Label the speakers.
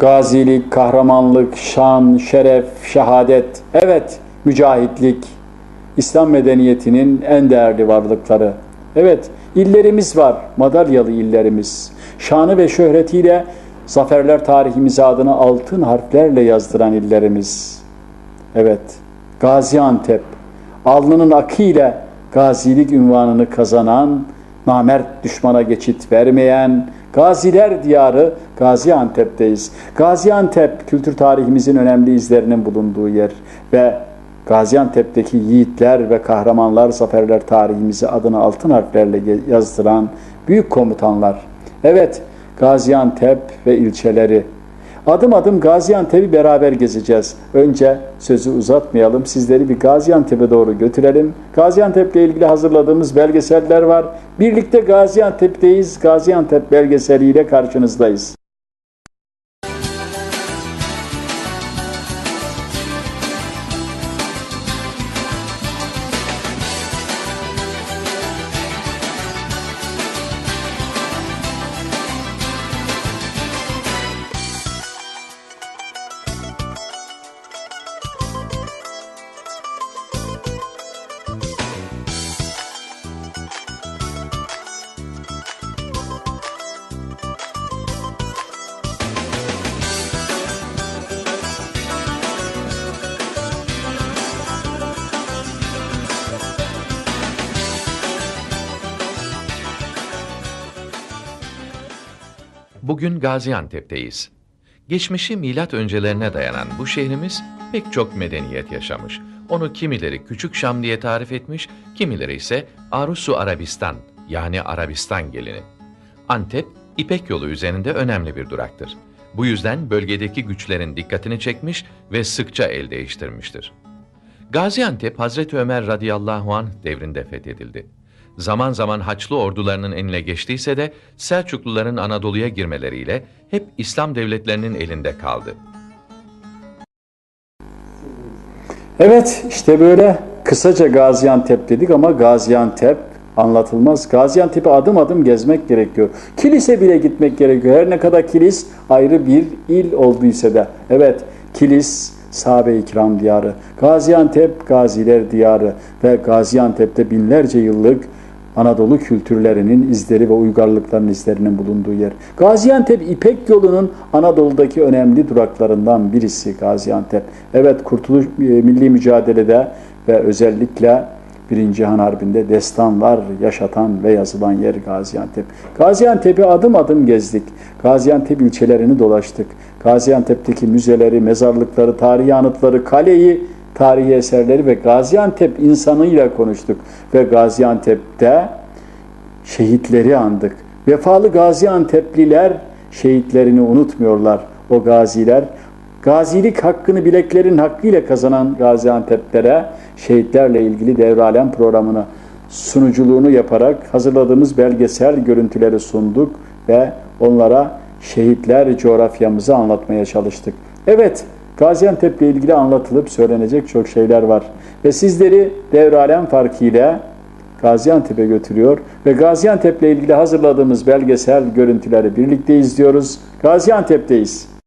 Speaker 1: Gazilik, kahramanlık, şan, şeref, şehadet, evet mücahitlik, İslam medeniyetinin en değerli varlıkları. Evet, illerimiz var, madalyalı illerimiz. Şanı ve şöhretiyle zaferler tarihimize adını altın harflerle yazdıran illerimiz. Evet, Gaziantep, alnının akıyla gazilik ünvanını kazanan, namert düşmana geçit vermeyen, Gaziler diyarı Gaziantep'teyiz. Gaziantep kültür tarihimizin önemli izlerinin bulunduğu yer ve Gaziantep'teki yiğitler ve kahramanlar zaferler tarihimizi adını altın harflerle yazdıran büyük komutanlar. Evet, Gaziantep ve ilçeleri. Adım adım Gaziantep'i beraber gezeceğiz. Önce sözü uzatmayalım, sizleri bir Gaziantep'e doğru götürelim. Gaziantep'le ilgili hazırladığımız belgeseller var. Birlikte Gaziantep'teyiz. Gaziantep belgeseliyle karşınızdayız.
Speaker 2: Bugün Gaziantep'teyiz. Geçmişi milat öncelerine dayanan bu şehrimiz pek çok medeniyet yaşamış. Onu kimileri Küçük Şam diye tarif etmiş, kimileri ise Arusu Arabistan yani Arabistan gelini. Antep, İpek yolu üzerinde önemli bir duraktır. Bu yüzden bölgedeki güçlerin dikkatini çekmiş ve sıkça el değiştirmiştir. Gaziantep, Hazreti Ömer radıyallahu anh devrinde fethedildi. Zaman zaman Haçlı ordularının eline geçtiyse de Selçukluların Anadolu'ya girmeleriyle hep İslam devletlerinin elinde kaldı.
Speaker 1: Evet, işte böyle kısaca Gaziantep dedik ama Gaziantep anlatılmaz. Gaziantep'i adım adım gezmek gerekiyor. Kilise bile gitmek gerekiyor. Her ne kadar Kilis ayrı bir il olduysa da. Evet, Kilis sahabe-i kiram diyarı. Gaziantep gaziler diyarı ve Gaziantep'te binlerce yıllık Anadolu kültürlerinin izleri ve uygarlıkların izlerinin bulunduğu yer. Gaziantep İpek yolunun Anadolu'daki önemli duraklarından birisi Gaziantep. Evet kurtuluş e, milli mücadelede ve özellikle Birinci Cihan Harbi'nde destanlar yaşatan ve yazılan yer Gaziantep. Gaziantep'i adım adım gezdik. Gaziantep ilçelerini dolaştık. Gaziantep'teki müzeleri, mezarlıkları, tarihi anıtları, kaleyi, tarihi eserleri ve Gaziantep insanıyla konuştuk. Ve Gaziantep'te şehitleri andık. Vefalı Gaziantep'liler şehitlerini unutmuyorlar. O gaziler gazilik hakkını bileklerin hakkıyla kazanan Gaziantep'lere şehitlerle ilgili devralem programını sunuculuğunu yaparak hazırladığımız belgesel görüntüleri sunduk ve onlara şehitler coğrafyamızı anlatmaya çalıştık. Evet, Gaziantep ile ilgili anlatılıp söylenecek çok şeyler var. Ve sizleri devralem farkıyla Gaziantep'e götürüyor ve Gaziantep ile ilgili hazırladığımız belgesel görüntüleri birlikte izliyoruz. Gaziantep'teyiz.